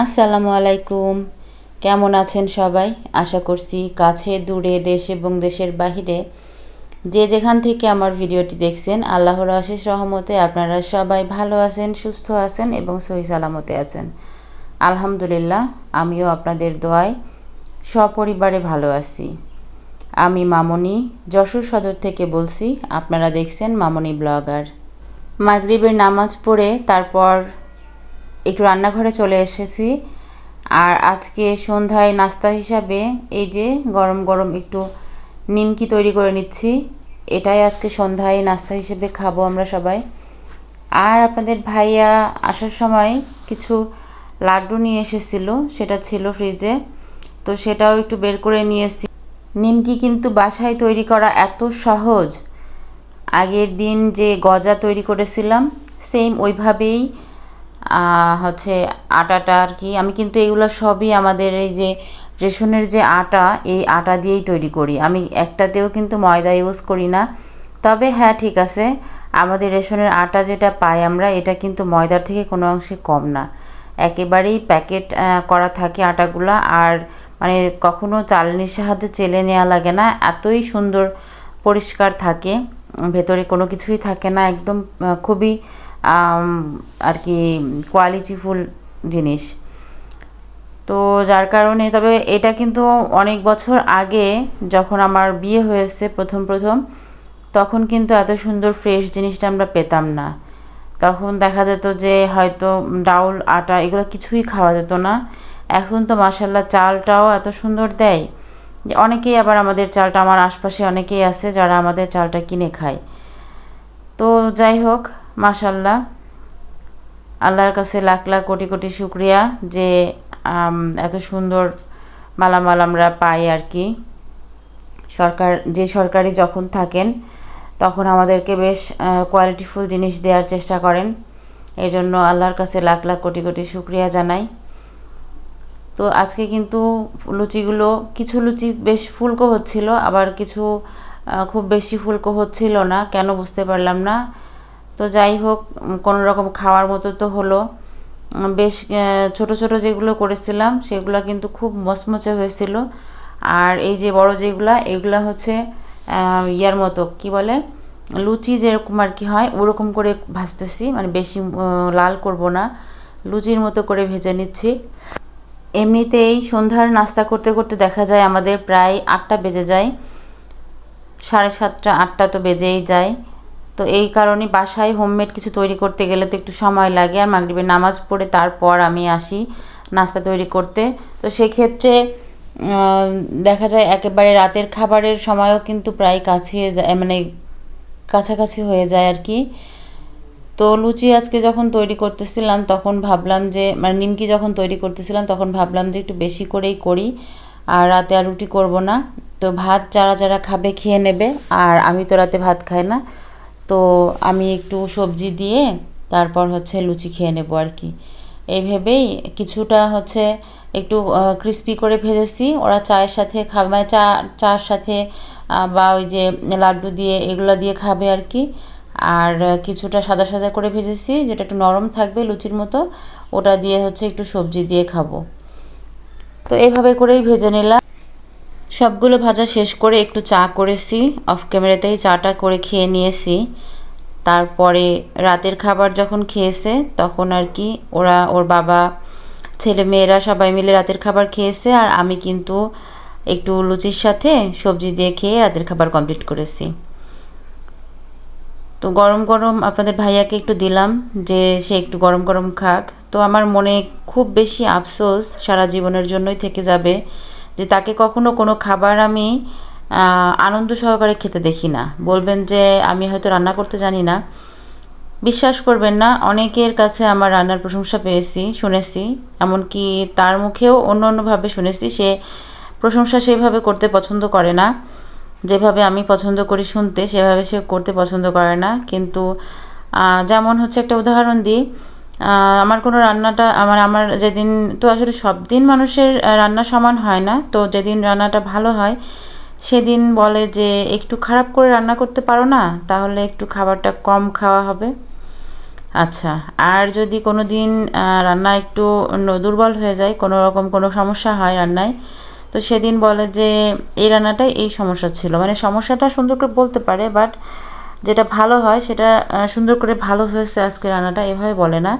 আসসালামু আলাইকুম কেমন আছেন সবাই? আশা করছি কাছে, দূরে, দেশ এবং দেশের বাহিরে যে যেখান থেকে আমার ভিডিওটি দেখছেন, আল্লাহর আশিস রহমতে আপনারা সবাই ভালো আছেন, সুস্থ আছেন এবং সহি সালামতে আছেন। আলহামদুলিল্লাহ, আমিও আপনাদের দোয়ায় সপরিবারে ভালো আছি। আমি মামনি, যশোর সদর থেকে বলছি, আপনারা দেখছেন মামনি ব্লগার। মাগরিবের নামাজ পড়ে তারপর একটু রান্নাঘরে চলে এসেছি। আর আজকে সন্ধ্যায় নাস্তা হিসাবে এই যে গরম গরম একটু নিমকি তৈরি করে নিচ্ছি। এটাই আজকে সন্ধ্যায় নাস্তা হিসেবে খাব আমরা সবাই। আর আপনাদের ভাইয়া আসার সময় কিছু লাড্ডু নিয়ে এসেছিল, সেটা ছিল ফ্রিজে তো সেটাও একটু বের করে নিয়েছি নিমকি কিন্তু বাসায় তৈরি করা এত সহজ। আগের দিন যে গজা তৈরি করেছিলাম সেম ওইভাবেই হচ্ছে আটাটা আর কি। আমি কিন্তু এগুলো সবই আমাদের এই যে রেশনের যে আটা, এই আটা দিয়েই তৈরি করি। আমি একটাতেও কিন্তু ময়দা ইউজ করি না। তবে হ্যাঁ ঠিক আছে, আমাদের রেশনের আটা যেটা পাই আমরা, এটা কিন্তু ময়দার থেকে কোনো অংশে কম না। একেবারেই প্যাকেট করা থাকে আটাগুলো আর মানে কখনো চালনির সাহায্যে চেলে নেওয়া লাগে না। এতই সুন্দর, পরিষ্কার থাকে। ভেতরে কোনো কিছুই থাকে না, একদম খুবই আর কি কোয়ালিটিফুল জিনিস। তো যার কারণে, তবে এটা কিন্তু অনেক বছর আগে যখন আমার বিয়ে হয়েছে প্রথম প্রথম, তখন কিন্তু এত সুন্দর ফ্রেশ জিনিসটা আমরা পেতাম না। তখন দেখা যেত যে হয়তো ডাউল, আটা এগুলো কিছুই খাওয়া যেত না। এখন তো মাসাল্লাহ চালটাও এত সুন্দর দেয়। যে অনেকেই আবার আমাদের চালটা, আমার আশপাশে অনেকেই আছে যারা আমাদের চালটা কিনে খায়। তো যাই হোক মাশাল্লাহ আল্লাহর কাছে লাখ লাখ কোটি কোটি শুক্রিয়া যে এত সুন্দর মালামাল আমরা পাই আর কি। সরকার, যে সরকারি যখন থাকেন, তখন আমাদেরকে বেশ কোয়ালিটিফুল জিনিস দেওয়ার চেষ্টা করেন। এই জন্য আল্লাহর কাছে লাখ লাখ কোটি কোটি শুক্রিয়া জানাই। তো আজকে কিন্তু লুচিগুলো, কিছু লুচি বেশ ফুলকো হচ্ছিল, আবার কিছু খুব বেশি ফুলকো হচ্ছিল না, কেন বুঝতে পারলাম না। তো যাই হোক কোনো রকম খাওয়ার মতো তো হলো। বেশ ছোট ছোট যেগুলো করেছিলাম, সেগুলো কিন্তু খুব মচমচে হয়েছিল। আর এই যে বড় যেগুলা, এগুলো হচ্ছে ইয়ার মতো, কি বলে? লুচি যেরকম আর কি হয়, ওরকম করে ভাজতেছি। মানে বেশি লাল করব না। লুচির মতো করে ভেজে নিচ্ছি। এমনিতেই সন্ধ্যার নাস্তা করতে করতে দেখা যায় আমাদের প্রায় আটটা বেজে যায়। সাড়ে সাতটা, আটটা তো বেজেই যায়। তো এই কারণে বাসায় হোমমেড কিছু তৈরি করতে গেলে তো একটু সময় লাগে। আর মাগরিবের নামাজ পড়ে তারপর আমি আসি নাস্তা তৈরি করতে। তো সেক্ষেত্রে দেখা যায় একেবারে রাতের খাবারের সময়ও কিন্তু প্রায় কাছে যায় মানে কাছাকাছি হয়ে যায় আর কি। তো লুচি আজকে যখন তৈরি করতেছিলাম, তখন ভাবলাম যে মানে নিমকি যখন তৈরি করতেছিলাম, তখন ভাবলাম যে একটু বেশি করেই করি। আর রাতে আর রুটি করব না। তো ভাত যারা যারা খাবে খেয়ে নেবে। আর আমি তো রাতে ভাত খাই না। তো আমি একটু সবজি দিয়ে তারপর হচ্ছে লুচি খেয়ে নেব আর কি। এই ভেবেই কিছুটা হচ্ছে একটু ক্রিস্পি করে ভেজেছি। ওরা চায়ের সাথে খাবে মানে চা, চার সাথে বা ওই যে লাড্ডু দিয়ে এগুলো দিয়ে খাবে আর কি। আর কিছুটা সাদা সাদা করে ভেজেছি, যেটা একটু নরম থাকবে লুচির মতো, ওটা দিয়ে হচ্ছে একটু সবজি দিয়ে খাব। তো এইভাবে করেই ভেজে নিলাম। সবগুলো ভাজা শেষ করে একটু চা করেছি। অফ ক্যামেরাতেই চাটা করে খেয়ে নিয়েছি। তারপরে রাতের খাবার যখন খেয়েছে, তখন আর কি ওরা, ওর বাবা, ছেলে মেয়েরা সবাই মিলে রাতের খাবার খেয়েছে আর আমি কিন্তু একটু লুচির সাথে সবজি দিয়ে খেয়ে রাতের খাবার কমপ্লিট করেছি। তো গরম গরম আপনাদের ভাইয়াকে একটু দিলাম যে সে একটু গরম গরম খাক। তো আমার মনে খুব বেশি আফসোস সারা জীবনের জন্যই থেকে যাবে। যে তাকে কখনো কোনো খাবার আমি আনন্দ সহকারে খেতে দেখি না। বলবেন যে, আমি হয়তো রান্না করতে জানি না। বিশ্বাস করবেন না, অনেকের কাছে আমার রান্নার প্রশংসা পেয়েছি, শুনেছি। এমনকি তার মুখেও অন্য অন্যভাবে শুনেছি, সে প্রশংসা সেইভাবে করতে পছন্দ করে না। যেভাবে আমি পছন্দ করি শুনতে, সেভাবে সে করতে পছন্দ করে না। কিন্তু যেমন হচ্ছে একটা উদাহরণ দিই আমার কোনো রান্নাটা, আমার আমার যেদিন, তো আসলে সব দিন মানুষের রান্না সমান হয় না। তো যেদিন রান্নাটা ভালো হয়, সেদিন বলে যে একটু খারাপ করে রান্না করতে পারো না, তাহলে একটু খাবারটা কম খাওয়া হবে। আচ্ছা আর যদি কোনো দিন রান্না একটু দুর্বল হয়ে যায়, কোনো রকম কোনো সমস্যা হয় রান্নায়, তো সেদিন বলে যে এই রান্নাটাই এই সমস্যা ছিল। মানে সমস্যাটা সুন্দর করে বলতে পারে, বাট যেটা ভালো হয় সেটা সুন্দর করে ভালো হয়েছে আজকে রান্নাটা, এভাবে বলে না।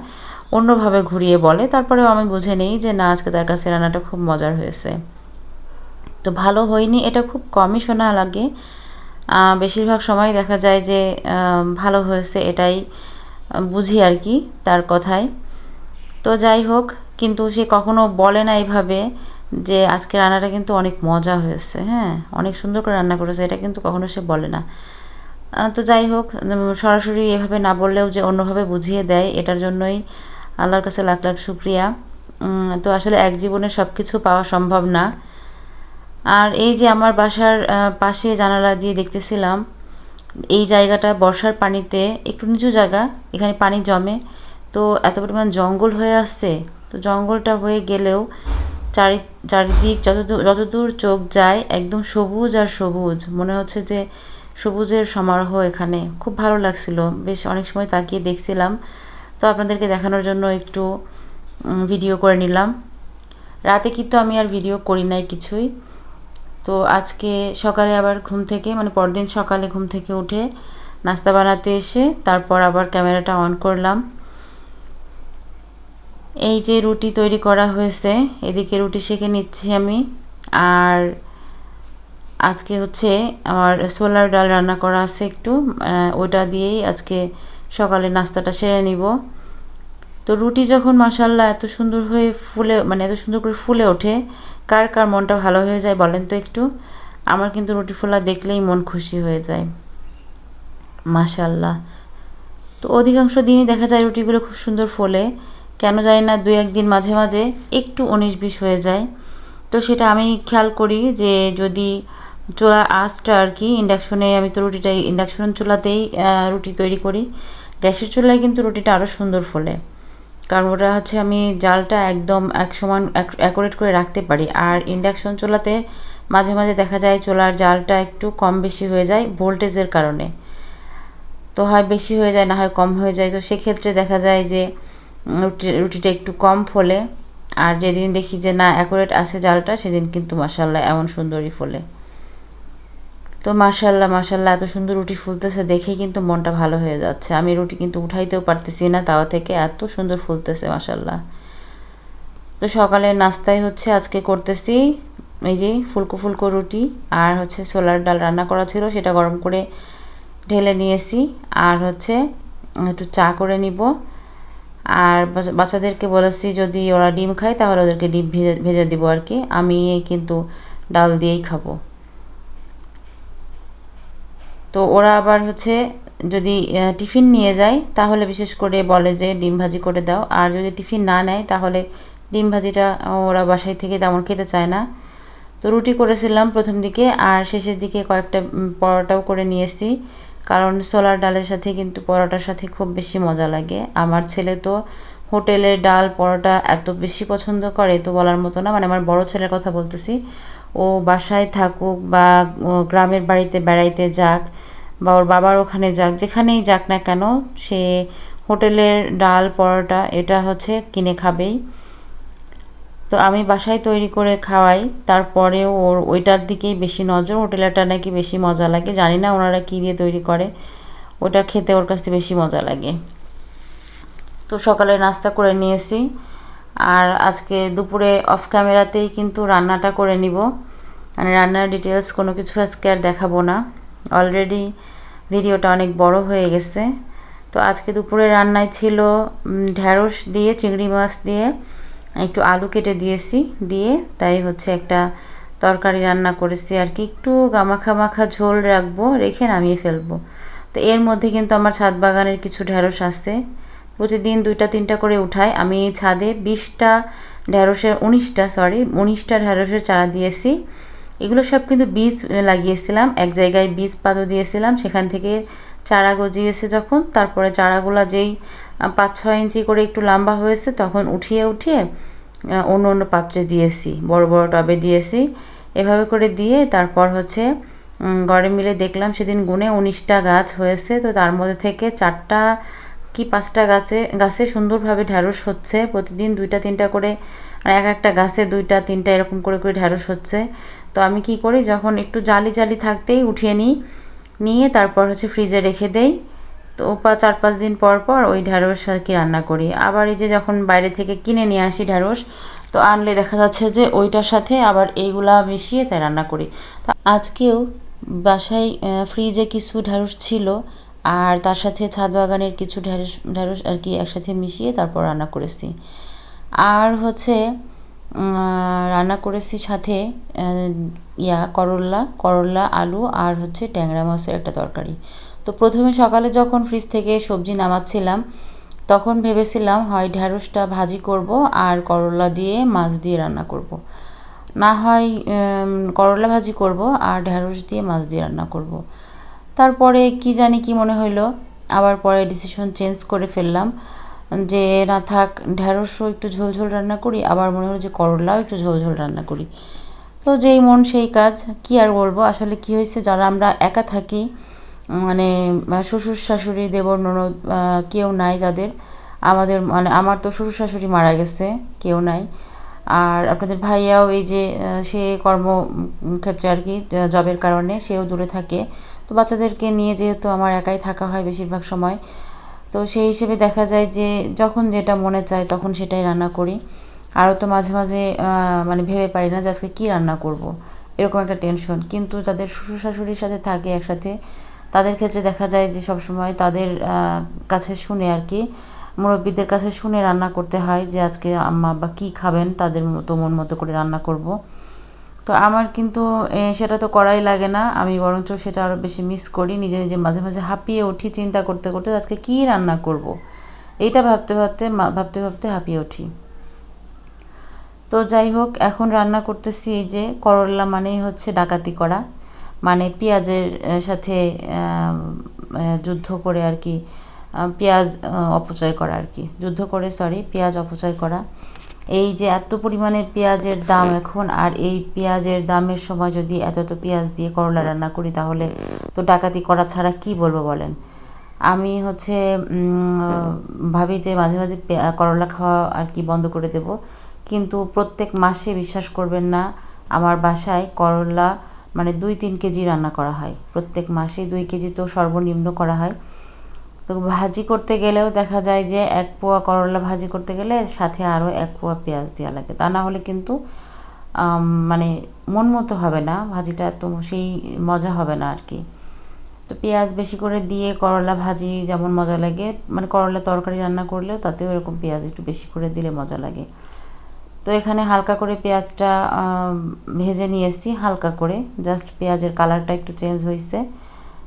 অন্যভাবে ঘুরিয়ে বলে। তারপরেও আমি বুঝে নিই যে না, আজকে তার কাছে রান্নাটা খুব মজার হয়েছে। তো ভালো হয়নি, এটা খুব কমই শোনা লাগে। বেশিরভাগ সময় দেখা যায় যে ভালো হয়েছে এটাই বুঝি আর কি তার কথায়। তো যাই হোক, কিন্তু সে কখনো বলে না এইভাবে যে আজকে রান্নাটা কিন্তু অনেক মজা হয়েছে হ্যাঁ? অনেক সুন্দর করে রান্না করেছে, এটা কিন্তু কখনো সে বলে না। তো যাই হোক সরাসরি এভাবে না বললেও যে অন্যভাবে বুঝিয়ে দেয়, এটার জন্যই আল্লাহর কাছে লাখ লাখ শুক্রিয়া। তো আসলে এক জীবনে সব কিছু পাওয়া সম্ভব না। আর এই যে আমার বাসার পাশে জানালা দিয়ে দেখতেছিলাম, এই জায়গাটা বর্ষার পানিতে, একটু নিচু জায়গা, এখানে পানি জমে। তো এত পরিমাণ জঙ্গল হয়ে আসছে। তো জঙ্গলটা হয়ে গেলেও চারি, চারিদিক যতদূর যতদূর চোখ যায়, একদম সবুজ আর সবুজ। মনে হচ্ছে যে সবুজের সমারোহ এখানে খুব ভালো লাগছিল। বেশ অনেক সময় তাকিয়ে দেখছিলাম। তো আপনাদেরকে দেখানোর জন্য একটু ভিডিও করে নিলাম। রাতে কিন্তু আমি আর ভিডিও করি নাই কিছুই। তো আজকে সকালে আবার ঘুম থেকে মানে পরদিন সকালে ঘুম থেকে উঠে নাস্তা বানাতে এসে তারপর আবার ক্যামেরাটা অন করলাম। এই যে রুটি তৈরি করা হয়েছে, এদিকে রুটি সেঁকে নিচ্ছি আমি। আর আজকে হচ্ছে আমার সোলার ডাল রান্না করা আছে একটু ওটা দিয়েই আজকে সকালে নাস্তাটা সেরে নিব। তো রুটি যখন মাসাল্লাহ এত সুন্দর হয়ে ফুলে মানে এত সুন্দর করে ফুলে ওঠে, কার কার মনটা ভালো হয়ে যায় বলেন তো একটু? আমার কিন্তু রুটি ফোলা দেখলেই মন খুশি হয়ে যায়। মাশাল্লাহ তো অধিকাংশ দিনই দেখা যায় রুটিগুলো খুব সুন্দর ফোলে, কেন জানি না দু একদিন মাঝে মাঝে একটু উনিশ বিশ হয়ে যায়। তো সেটা আমি খেয়াল করি যে যদি চুলার আঁচটা আর কি ইন্ডাকশনে আমি তো রুটিটা ইন্ডাকশন চুলাতেই রুটি তৈরি করি। গ্যাসের চুলায় কিন্তু রুটিটা আরও সুন্দর ফোলে। কারণ ওটা হচ্ছে আমি জালটা একদম এক সমান অ্যাকোরেট করে রাখতে পারি। আর ইন্ডাকশন চুলাতে মাঝে মাঝে দেখা যায় চুলার জালটা একটু কম বেশি হয়ে যায় ভোল্টেজের কারণে। তো হয় বেশি হয়ে যায়, না হয় কম হয়ে যায়। তো সেক্ষেত্রে দেখা যায় যে রুটি, রুটিটা একটু কম ফোলে। আর যেদিন দেখি যে না অ্যাকোরেট আছে জালটা, সেদিন কিন্তু মাসাল্লাহ এমন সুন্দরই ফোলে। তো মাশাল্লাহ মাশাল্লাহ এত সুন্দর রুটি ফুলতেছে দেখেই কিন্তু মনটা ভালো হয়ে যাচ্ছে। আমি রুটি কিন্তু উঠাইতেও পারতেছি না তাওয়া থেকে, এত সুন্দর ফুলতেছে মাশাল্লাহ তো সকালে নাস্তায় হচ্ছে আজকে করতেছি, এই যে ফুলকো ফুলকো রুটি, আর হচ্ছে ছোলার ডাল রান্না করা ছিল, সেটা গরম করে ঢেলে নিয়েছি, আর হচ্ছে একটু চা করে নিব। আর বাচ্চাদেরকে বলেছি যদি ওরা ডিম খায়, তাহলে ওদেরকে ডিম ভেজে ভেজে দিব আর কি আমি কিন্তু ডাল দিয়েই খাব। তো ওরা আবার হচ্ছে যদি টিফিন নিয়ে যায়, তাহলে বিশেষ করে বলে যে ডিম ভাজি করে দাও। আর যদি টিফিন না নেয়, তাহলে ডিম ভাজিটা ওরা বাসায় থেকে তেমন খেতে চায় না। তো রুটি করেছিলাম প্রথম দিকে, আর শেষের দিকে কয়েকটা পরোটাও করে নিয়েছি কারণ সোলার ডালের সাথে কিন্তু পরোটার সাথে খুব বেশি মজা লাগে। আমার ছেলে তো হোটেলের ডাল, পরোটা এত বেশি পছন্দ করে, তো বলার মতো না। মানে আমার বড় ছেলের কথা বলতেছি। ও বাসায় থাকুক বা গ্রামের বাড়িতে বেড়াইতে যাক বা ওর বাবার ওখানে যাক, যেখানেই যাক না কেন সে হোটেলের ডাল, পরোটা এটা হচ্ছে কিনে খাবেই। তো আমি বাসায় তৈরি করে খাওয়াই, তারপরেও ওর ওইটার দিকেই বেশি নজর, হোটেলেরটা নাকি বেশি মজা লাগে, জানি না ওনারা কী দিয়ে তৈরি করে, ওটা খেতে ওর কাছে বেশি মজা লাগে। তো সকালে নাস্তা করে নিয়েছি। আর আজকে দুপুরে অফ ক্যামেরাতেই কিন্তু রান্নাটা করে নিব। মানে রান্নার ডিটেলস কোনো কিছু আজকে আর দেখাবো না। অলরেডি ভিডিওটা অনেক বড় হয়ে গেছে। তো আজকে দুপুরে রান্নায় ছিল ঢ্যাঁড়স দিয়ে, চিংড়ি মাছ দিয়ে, একটু আলু কেটে দিয়েছি, দিয়ে তাই হচ্ছে একটা তরকারি রান্না করেছি আর কি। একটু গামাখা মাখা ঝোল রাখব, রেখে নামিয়ে ফেলব। তো এর মধ্যে কিন্তু আমার ছাদ বাগানের কিছু ঢ্যাঁড়স আছে। প্রতিদিন দুইটা, তিনটা করে উঠাই। আমি ছাদে বিশটা ঢ্যাঁড়সের, উনিশটা সরি উনিশটা ঢ্যাঁড়সের চারা দিয়েছি। এগুলো সব কিন্তু বীজ লাগিয়েছিলাম। এক জায়গায় বীজ পাতা দিয়েছিলাম। সেখান থেকে চারা গজিয়েছে যখন। তারপরে চারাগুলো যেই পাঁচ ছয় ইঞ্চি করে একটু লম্বা হয়েছে, তখন উঠিয়ে উঠিয়ে অন্য অন্য পাত্রে দিয়েছি। বড় বড় টবে দিয়েছি। এভাবে করে দিয়ে তারপর হচ্ছে গড়ে মিলে দেখলাম সেদিন গুনে উনিশটা গাছ হয়েছে। তো তার মধ্যে থেকে চারটা কি পাঁচটা গাছে গাছে সুন্দরভাবে ঢ্যাঁড়স হচ্ছে। প্রতিদিন দুইটা, তিনটা করে মানে এক একটা গাছে দুইটা, তিনটা এরকম করে করে ঢ্যাঁড়স হচ্ছে। তো আমি কি করি, যখন একটু জালি জালি থাকতেই উঠিয়ে নিই, নিয়ে তারপর হচ্ছে ফ্রিজে রেখে দেই। তো পা, চার, পাঁচ দিন পর পর ওই ঢ্যাঁড়স আর কি রান্না করি। আবার এই যে যখন বাইরে থেকে কিনে নিয়ে আসি ঢ্যাঁড়স তো আনলে দেখা যাচ্ছে যে ওইটার সাথে আবার এইগুলা মিশিয়ে তাই রান্না করি। আজকেও বাসায় ফ্রিজে কিছু ঢ্যাঁড়স ছিল আর তার সাথে ছাদ বাগানের কিছু ঢ্যাঁড়স ঢ্যাঁড়স আর কি একসাথে মিশিয়ে তারপর রান্না করেছি আর হচ্ছে রান্না করেছি সাথে ইয়া করল্লা করল্লা আলু আর হচ্ছে ট্যাংরা মাছের একটা তরকারি তো প্রথমে সকালে যখন ফ্রিজ থেকে সবজি নামাচ্ছিলাম, তখন ভেবেছিলাম, হয় ঢ্যাঁড়সটা ভাজি করব আর করলা দিয়ে মাছ দিয়ে রান্না করব। না হয় করলা ভাজি করব আর ঢ্যাঁড়স দিয়ে মাছ দিয়ে রান্না করব। তারপরে কি জানি কি মনে হইল, আবার পরে ডিসিশন চেঞ্জ করে ফেললাম, যে না থাক ঢ্যাঁড়সও একটু ঝোল ঝোল রান্না করি, আবার মনে হলো যে করলাও একটু ঝোল ঝোল রান্না করি। তো যেই মন সেই কাজ, কি আর বলব, আসলে কি হয়েছে, যারা আমরা একা থাকি মানে শ্বশুর শাশুড়ি, দেবর, ননদ কেউ নাই যাদের, আমাদের মানে আমার তো শ্বশুর শাশুড়ি মারা গেছে, কেউ নাই। আর আপনাদের ভাইয়াও এই যে সে কর্মক্ষেত্রে আর কি জবের কারণে সেও দূরে থাকে। তো বাচ্চাদেরকে নিয়ে যেহেতু আমার একাই থাকা হয় বেশিরভাগ সময়, তো সেই হিসেবে দেখা যায় যে যখন যেটা মনে চায় তখন সেটাই রান্না করি। আরও তো মাঝে মাঝে মানে ভেবে পারি না যে আজকে কী রান্না করব। এরকম একটা টেনশন কিন্তু যাদের শ্বশুর শাশুড়ির সাথে থাকে একসাথে, তাদের ক্ষেত্রে দেখা যায় যে সব সময় তাদের কাছে শুনে আর কি, মুরব্বীদের কাছে শুনে রান্না করতে হয় যে আজকে আম্মা বা কী খাবেন, তাদের মতো মন মতো করে রান্না করব। তো আমার কিন্তু সেটা তো করাই লাগে না। আমি বরঞ্চ সেটা আরও বেশি মিস করি। নিজে নিজে মাঝে মাঝে হাঁপিয়ে উঠি, চিন্তা করতে করতে আজকে কী রান্না করব। এইটা ভাবতে ভাবতে ভাবতে ভাবতে হাঁপিয়ে উঠি। তো যাই হোক, এখন রান্না করতেছি এই যে করল্লা মানেই হচ্ছে ডাকাতি করা। মানে পেঁয়াজের সাথে যুদ্ধ করে আর কি পেঁয়াজ, অপচয় করা আর কি। যুদ্ধ করে সরি পেঁয়াজ অপচয় করা। এই যে এত পরিমাণে পেঁয়াজের দাম এখন, আর এই পেঁয়াজের দামের সময় যদি এত এত পেঁয়াজ দিয়ে করলা রান্না করি, তাহলে তো ডাকাতি করা ছাড়া কি বলব বলেন? আমি হচ্ছে ভাবি যে মাঝে মাঝে করলা খাওয়া আর কি বন্ধ করে দেব। কিন্তু প্রত্যেক মাসে বিশ্বাস করবেন না, আমার বাসায় করলা মানে দুই তিন কেজি রান্না করা হয়। প্রত্যেক মাসে দুই কেজি তো সর্বনিম্ন করা হয়। তো ভাজি করতে গেলেও দেখা যায় যে এক পোয়া করলা ভাজি করতে গেলে সাথে আরও এক পোয়া পেঁয়াজ দেওয়া লাগে। তা না হলে কিন্তু মানে মন মতো হবে না, ভাজিটা তো সেই মজা হবে না আর কি তো পেঁয়াজ বেশি করে দিয়ে করলা ভাজি যেমন মজা লাগে মানে করলা তরকারি রান্না করলেও তাতেও এরকম পেঁয়াজ একটু বেশি করে দিলে মজা লাগে। তো এখানে হালকা করে পেঁয়াজটা ভেজে নিয়েছি হালকা করে, জাস্ট পেঁয়াজের কালারটা একটু চেঞ্জ হয়েছে।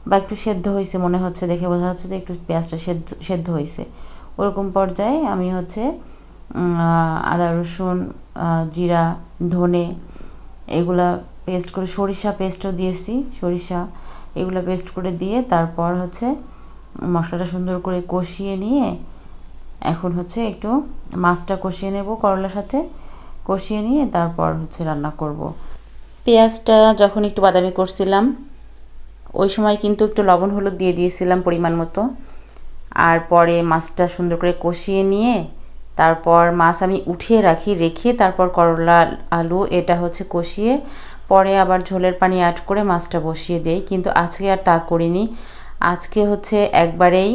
বা একটু সেদ্ধ হয়েছে মনে হচ্ছে, দেখে বোঝা যাচ্ছে যে একটু পেঁয়াজটা সেদ্ধ সেদ্ধ হয়েছে ওরকম পর্যায়ে আমি হচ্ছে আদা, রসুন জিরা, ধনে, এগুলা পেস্ট করে সরিষা পেস্টও দিয়েছি, সরিষা, এগুলো পেস্ট করে দিয়ে তারপর হচ্ছে মশলাটা সুন্দর করে কষিয়ে নিয়ে এখন হচ্ছে একটু মাছটা কষিয়ে নেব করলার সাথে কষিয়ে নিয়ে তারপর হচ্ছে রান্না করব। পেঁয়াজটা যখন একটু বাদামি করছিলাম ওই সময় কিন্তু একটু লবণ হলুদ দিয়ে দিয়েছিলাম পরিমাণ মতো। আর পরে মাছটা সুন্দর করে কষিয়ে নিয়ে তারপর মাছ আমি উঠিয়ে রাখি, রেখে তারপর করলা, আলু এটা হচ্ছে কষিয়ে পরে আবার ঝোলের পানি অ্যাড করে মাছটা বসিয়ে দেই। কিন্তু আজকে আর তা করিনি। আজকে হচ্ছে একবারেই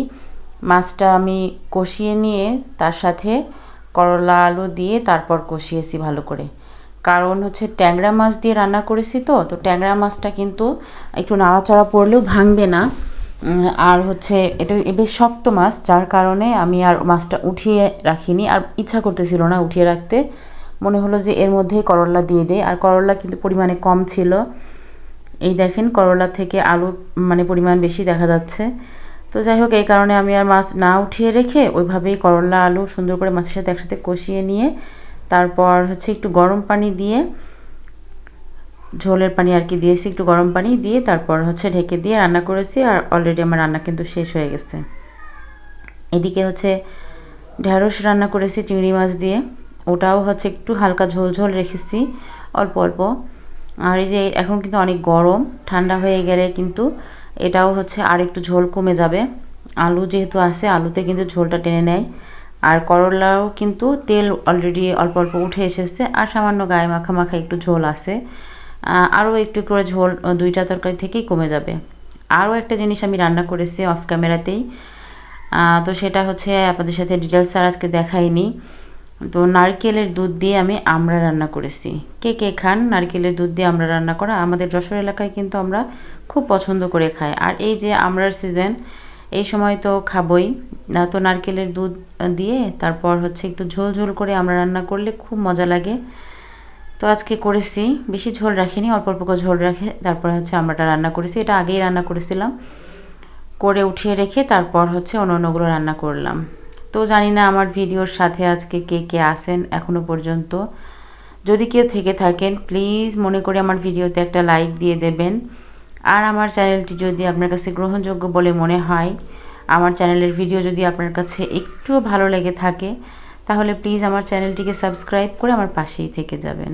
মাছটা আমি কষিয়ে নিয়ে তার সাথে করলা, আলু দিয়ে তারপর কষিয়েছি ভালো করে। কারণ হচ্ছে ট্যাংরা মাছ দিয়ে রান্না করেছি তো তো ট্যাংরা মাছটা কিন্তু একটু নাড়াচাড়া পড়লেও ভাঙবে না। আর হচ্ছে এটা বেশ শক্ত মাছ, যার কারণে আমি আর মাছটা উঠিয়ে রাখিনি। আর ইচ্ছা করতেছিল না উঠিয়ে রাখতে। মনে হলো যে এর মধ্যেই করলা দিয়ে দেয় আর করলা কিন্তু পরিমাণে কম ছিল। এই দেখেন, করলা থেকে আলু মানে পরিমাণ বেশি দেখা যাচ্ছে। তো যাই হোক, এই কারণে আমি আর মাছ না উঠিয়ে রেখে ওইভাবেই করলা, আলু সুন্দর করে মাছের সাথে একসাথে কষিয়ে নিয়ে তারপর হচ্ছে একটু গরম পানি দিয়ে, ঝোলের পানি আর কি দিয়েছি, একটু গরম পানি দিয়ে তারপর হচ্ছে ঢেকে দিয়ে রান্না করেছি আর অলরেডি আমার রান্না কিন্তু শেষ হয়ে গেছে। এদিকে হচ্ছে ঢ্যাঁড়স রান্না করেছি চিংড়ি মাছ দিয়ে, ওটাও হচ্ছে একটু হালকা ঝোল ঝোল রেখেছি, অল্প অল্প। আর এই যে এখন কিন্তু অনেক গরম, ঠান্ডা হয়ে গেলে কিন্তু এটাও হচ্ছে আর একটু ঝোল কমে যাবে। আলু যেহেতু আছে, আলুতে কিন্তু ঝোলটা টেনে নেয়। আর করলাও কিন্তু তেল অলরেডি অল্প অল্প উঠে এসেছে, আর সামান্য গায়ে মাখা মাখা একটু ঝোল আছে। আরও একটু করে ঝোল দুইটা তরকারি থেকেই কমে যাবে। আরও একটা জিনিস আমি রান্না করেছি অফ ক্যামেরাতেই তো সেটা হচ্ছে আপনাদের সাথে ডিটেলস আর আজকে দেখাইনি। তো নারকেলের দুধ দিয়ে আমি আমরা রান্না করেছি। কে কে খান নারকেলের দুধ দিয়ে আমরা রান্না করা? আমাদের যশোর এলাকায় কিন্তু আমরা খুব পছন্দ করে খাই। আর এই যে আমরার সিজন এই সময় তো খাবই। তো নারকেলের দুধ দিয়ে তারপর হচ্ছে একটু ঝোল ঝোল করে আমরা রান্না করলে খুব মজা লাগে। তো আজকে করেছি, বেশি ঝোল রাখিনি, অল্প অল্প করে ঝোল রাখে, তারপরে হচ্ছে আমরাটা রান্না করেছি। এটা আগেই রান্না করেছিলাম। করে উঠিয়ে রেখে তারপর হচ্ছে অন্য অন্যগুলো রান্না করলাম। তো জানি না আমার ভিডিওর সাথে আজকে কে কে আসেন এখনও পর্যন্ত। যদি কেউ থেকে থাকেন, প্লিজ মনে করে আমার ভিডিওতে একটা লাইক দিয়ে দেবেন। আর আমার চ্যানেলটি যদি আপনার কাছে গ্রহণযোগ্য বলে মনে হয়, আমার চ্যানেলের ভিডিও যদি আপনার কাছে একটুও ভালো লেগে থাকে, তাহলে প্লিজ আমার চ্যানেলটিকে সাবস্ক্রাইব করে আমার পাশেই থেকে যাবেন।